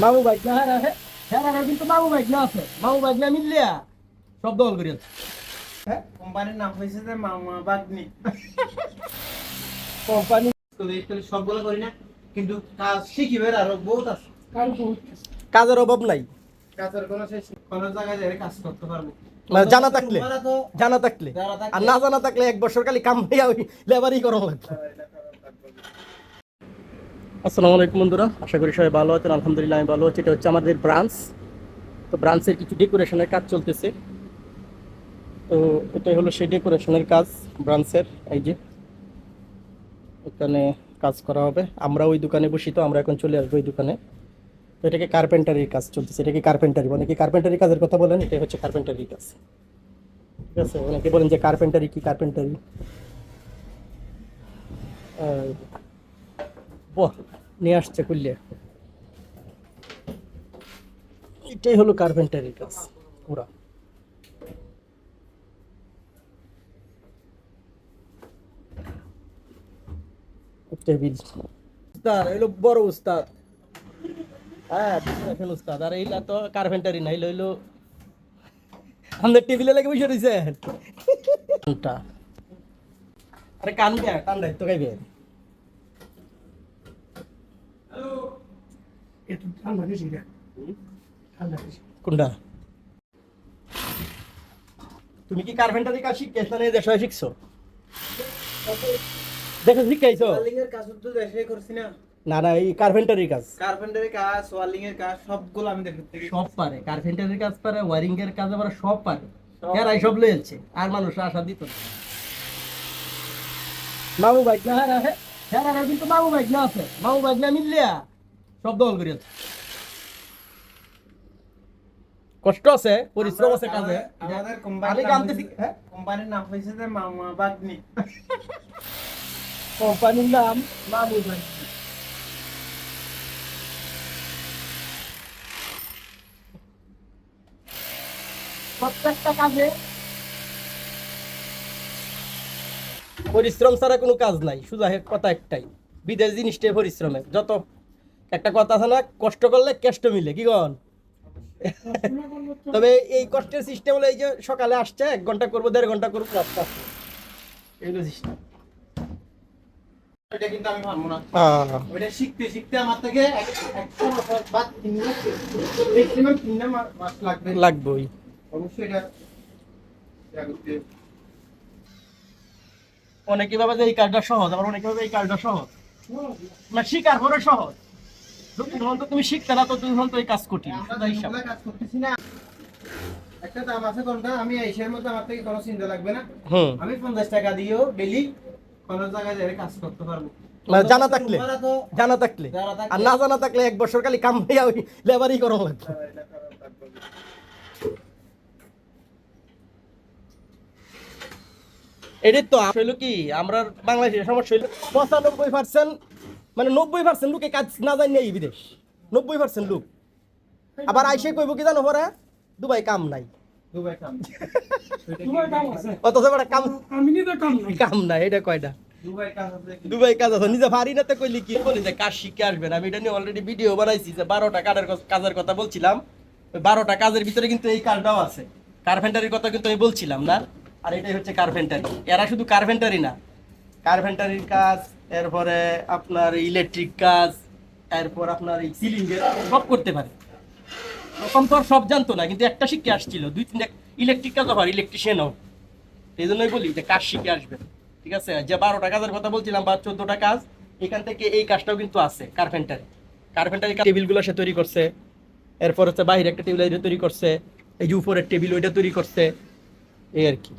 মামু বাইক না হ্যাঁ হ্যাঁ হ্যাঁ কিন্তু মামু বাইক না আছে? মামু বাইক না মিললিয়া সব দল করি হ্যাঁ? কোম্পানির নাম হয়েছে যে মামা বাগনি। কোম্পানি সবগুলো করি না কিন্তু কাজ আরও বহুত আছে। কাজের অভাব নাই। কাজের কোনো শেষ কোনো জায়গায় যাই কাজ করতে পারব। মানে জানা থাকলে জানা থাকলে। আর না জানা থাকলে এক বছর খালি কাম হইয়া ওই লেবারই করা লাগবে। আসসালামু আলাইকুম বন্ধুরা, আশা করি সবাই ভালো আছেন, আলহামদুলিল্লাহ আমি ভালো আছি। এটা হচ্ছে আমাদের ব্রাঞ্চ তো ব্রাঞ্চের কিছু ডেকোরেশনের কাজ চলতেছে। তো এটাই হলো সেই ডেকোরেশনের কাজ ব্রাঞ্চের এই যে। এখানে কাজ করা হবে। আমরা ওই দোকানে বসি তো, আমরা এখন চলে আসব ওই দোকানে। তো এটাকে কার্পেন্টারির কাজ চলতেছে, এটাকে কার্পেন্টারি মানে কি কার্পেন্টারি কাজের কথা বলেন? এটাই হচ্ছে কার্পেন্টারির কাজ। ঠিক আছে? অনেকে বলেন যে কার্পেন্টারি কি কার্পেন্টারি নিয়ে আসছে কুল্লিয়া এটাই হলো কার্পেন্টারির কাজ পুরা। টেবিল উস্তাদ এলো বড় উস্তাদ। হ্যাঁ উস্তাদ। আর এইলা তো কার্পেন্টারি নাই লইলো আমাদের টেবিলে লাগে বসে রয়েছে ঠান্ডা আরে কান ঠান্ডা কোনটা? তুমি কি কার্পেন্টারি কাজ শিখছো না দেশ শিখছো? দেখো শিখাইছো? ওয়ালিং এর কাজ তো দেশে করছি না। না না এই কার্পেন্টারি কাজ। কার্পেন্টারের কাজ ওয়ালিং এর কাজ সবগুলো আমি দেখে থেকে সব পারে। কার্পেন্টারির কাজ পারে ওয়ারিং এর কাজ আবার সব পারে। সব। এরাই সব লয়েছে আর মানুষ আশা দিত না। মামু বাইক না হ্যাঁ হ্যাঁ হ্যাঁ কিন্তু মামু বাইক না আছে? মামু বাইক না মিললিয়া? সব দল কষ্ট আছে পরিশ্রম আছে কাজে। আমাদের আমি কোম্পানির নাম হয়েছে- হ্যাঁ? কোম্পানির নাম যে মামা বাগনি। কোম্পানির নাম মামু বাইক প্রত্যেকটা কাজে পরিশ্রম ছাড়া কোনো কাজ নাই। শুধু কথা একটাই বিদেশ জিনিসটাই পরিশ্রমের যত একটা কথা আছে না কষ্ট করলে কেষ্ট মিলে কি গন তবে এই কষ্টের সিস্টেম হলো এই যে সকালে আসছে এক ঘণ্টা করব দেড় ঘণ্টা করব রাস্তা এইগুলো সিস্টেম এটা কিন্তু আমি পারব না। ওইটা শিখতে শিখতে আমার থেকে এক- একটা বছর বা তিন মাস ম্যাক্সিমাম তিন মাস লাগবে। লাগবেই। অবশ্যই এটা এটা করতে হবে। অনেকে ভাবে যে এই কাজটা সহজ আবার অনেকে ভাবে এই কাজটা সহজ। না শিকার করে সহজ। যতক্ষণ তো তুমি শিখতে না ততক্ষণ তো এই কাজ কঠিন। কাজ করতেছি না। একটা দাম আছে কোনটা? আমি এইসের মধ্যে আমার থেকে কোনো চিন্তা লাগবে না। হুম। আমি পঞ্চাশ টাকা দিয়েও ডেলি কোনো জায়গায় যাই কাজ করতে পারব। মানে জানা থাকলে জানা থাকলে। আর না জানা থাকলে এক বছর খালি কাম হইয়া ওই লেবারই করা লাগবে এটাই তো আসলে কি? আমরা বাংলাদেশের সমস্যা হইল পঁচানব্বই পার্সেন্ট মানে নব্বই পার্সেন্ট লোকে কাজ না জানি এই বিদেশ। নব্বই পার্সেন্ট লোক। আবার আইসে কইব কি জানো পরে দুবাই কাম নাই। দুবাই অথচ বড় কাম কাম নাই। এটা কয়টা? দুবাই কাজ আছে। দুবাই কাজ আছে। নিজে ভারী না তো কইলি কি? বলি যে কাজ শিখে আসবেন আমি এটা নিয়ে অলরেডি ভিডিও বানাইছি যে বারোটা কাজের কাজের কথা বলছিলাম। বারোটা কাজের ভিতরে কিন্তু এই কাজটাও আছে। কার্পেন্টারির কথা কিন্তু আমি বলছিলাম না। আর এটাই হচ্ছে কার্পেন্টারি এরা শুধু কার্পেন্টারি না। কার্পেন্টারির কাজ এরপরে আপনার ইলেকট্রিক কাজ এরপর আপনার এই সিলিং এর সব করতে পারে। প্রথম তো সব জানতো না, কিন্তু একটা শিখে আসছিল। দুই তিনটা ইলেকট্রিক কাজও হয় ইলেকট্রিশিয়ানও এই জন্যই বলি যে কাজ শিখে আসবে। ঠিক আছে? যে বারোটা কাজের কথা বলছিলাম বা চোদ্দটা কাজ, এখান থেকে এই কাজটাও কিন্তু আছে কার্পেন্টারি কার্পেন্টারি টেবিলগুলো সে তৈরি করছে। এরপর হচ্ছে বাইরে একটা টেবিল তৈরি করছে। এই যে উপরের টেবিল ওইটা তৈরি করছে। এই আর কি।